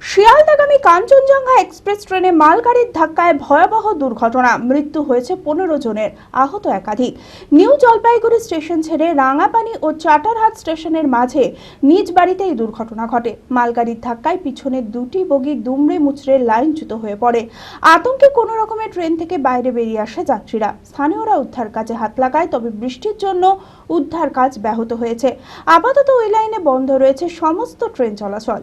শিয়ালদাগামী Kanchenjunga express ট্রেনে মালগাড়ির ধাক্কায় ভয়াবহ দুর্ঘটনা। মৃত্যু হয়েছে পনেরো জনের, আহত একাধিক। নিউ জলপাইগুড়ি স্টেশন ছেড়ে রাঙাপানি ও চাটারহাট স্টেশনের মাঝে নিজ বাড়িতে এই দুর্ঘটনা ঘটে। মালগাড়ির ধাক্কায় পিছনের দুটি বগি দুমড়ে মুচড়ে লাইনচ্যুত হয়ে পড়ে। আতঙ্কে কোনো রকমে ট্রেন থেকে বাইরে বেরিয়ে আসে যাত্রীরা। স্থানীয়রা উদ্ধার কাজে হাত লাগায়, তবে বৃষ্টির জন্য উদ্ধার কাজ ব্যাহত হয়েছে। আপাতত ওই লাইনে বন্ধ রয়েছে সমস্ত ট্রেন চলাচল।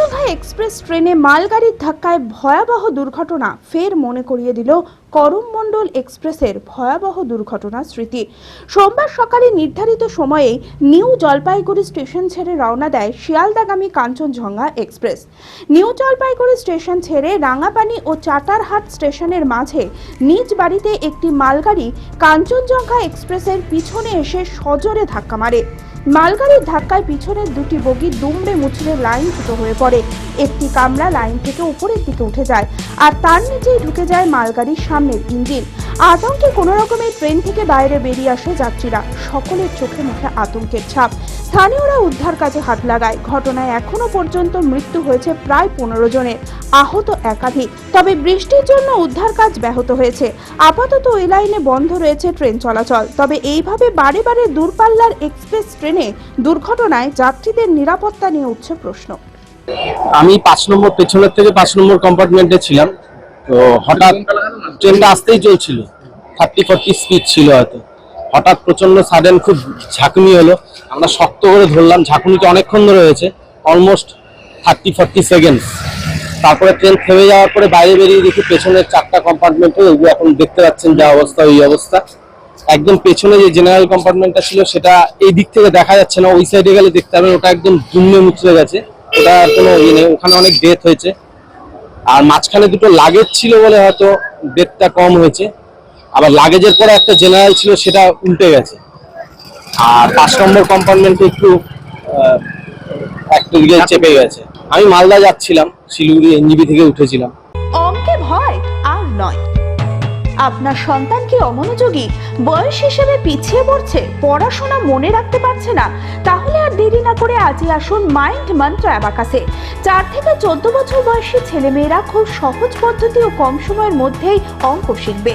Kanchenjunga express ট্রেনে মালগাড়ির ধাক্কায় ভয়াবহ দুর্ঘটনা, ফের মনে করিয়ে দিল করমমণ্ডল এক্সপ্রেসের ভয়াবহ দুর্ঘটনা স্মৃতি। সোমবার সকালে নির্ধারিত সময়ে নিউ জলপাইগুড়ি স্টেশন ছেড়ে রওনা দেয় শিয়ালদাগামী Kanchenjunga express. New Jalpaiguri station ছেড়ে রাঙাপানি ও চাটারহাট স্টেশনের মাঝে নিজ বাড়িতে একটি মালগাড়ি কাঞ্চনজঙ্ঘা এক্সপ্রেসের পিছনে এসে সজোরে ধাক্কা মারে। মালগাড়ির ধাক্কায় পিছনের দুটি বগি দুমড়ে মুচড়ে লাইনচ্যুত হয়ে পড়ে। একটি কামরা লাইন থেকে উপরের দিকে উঠে যায় আর তার নিচেই ঢুকে যায় মালগাড়ির সামনের ইঞ্জিন। আতঙ্কে কোনো রকমে ট্রেন থেকে বাইরে বেরিয়ে আসে যাত্রীরা। সকলের চোখে মুখে আতঙ্কের ছাপ। স্থানীয়রা উদ্ধার কাজে হাত লাগায়। ঘটনায় এখনও পর্যন্ত মৃত্যু হয়েছে প্রায় পনেরো জনের। আহত একাধিক। তবে বৃষ্টির জন্য উদ্ধার কাজ ব্যাহত হয়েছে। আপাতত ওই লাইনে বন্ধ রয়েছে ট্রেন চলাচল। তবে এইভাবে বারে বারে দূরপাল্লার এক্সপ্রেস ট্রেনে দুর্ঘটনায় যাত্রীদের নিরাপত্তা নিয়ে উঠছে প্রশ্ন। আমি পাঁচ নম্বর পেছনের থেকে পাঁচ নম্বর কম্পার্টমেন্টে ছিলাম। তো হঠাৎ ট্রেনটা আসতেই চলছিল। থার্টি ফোর্টি স্পিড ছিল হয়তো। হঠাৎ প্রচণ্ড সাডেন খুব ঝাঁকুনি হলো। আমরা শক্ত করে ধরলাম। ঝাঁকুনিটা অনেকক্ষণ ধরে হয়েছে। অলমোস্ট থার্টি ফোর্টি সেকেন্ডস তারপরে ট্রেন থেমে যাওয়ার পরে বাইরে বেরিয়ে দেখি পেছনের চারটা কম্পার্টমেন্টে ওগুলো এখন দেখতে পাচ্ছেন যা অবস্থা, ওই অবস্থা। একদম পেছনে যে জেনারেল কম্পার্টমেন্টটা ছিল, সেটা এই দিক থেকে দেখা যাচ্ছে না। ওই সাইডে গেলে দেখতে পাবেন, ওটা একদম দুমড়ে মুচড়ে গেছে। ওটা কোনো ইয়ে নেই, ওখানে অনেক ডেথ হয়েছে। আর মাঝখানে দুটো লাগেজ ছিল বলে হয়তো ডেথটা কম হয়েছে। আবার লাগেজের পরে একটা জেনারেল ছিল, সেটা উল্টে গেছে। আর পাঁচ নম্বর কম্পার্টমেন্টে একটু একটা দিকে চেপে গেছে। আমি মালদা যাচ্ছিলাম, শিলিগুড়ি এনজিবি থেকে উঠেছিলাম। অঙ্কে ভয় আর নয়। আপনার সন্তান কি অমনোযোগী? বয়স হিসেবে পিছিয়ে পড়ছে, পড়াশোনা মনে রাখতে পারছে না, তাহলে দেরি না করে আজই আসুন মাইন্ড মন্ত্র অ্যাবাকাসে চার থেকে চোদ্দ বছর বয়সী ছেলেমেয়েরা খুব সহজ পদ্ধতি ও কম সময়ের মধ্যেই অঙ্ক শিখবে।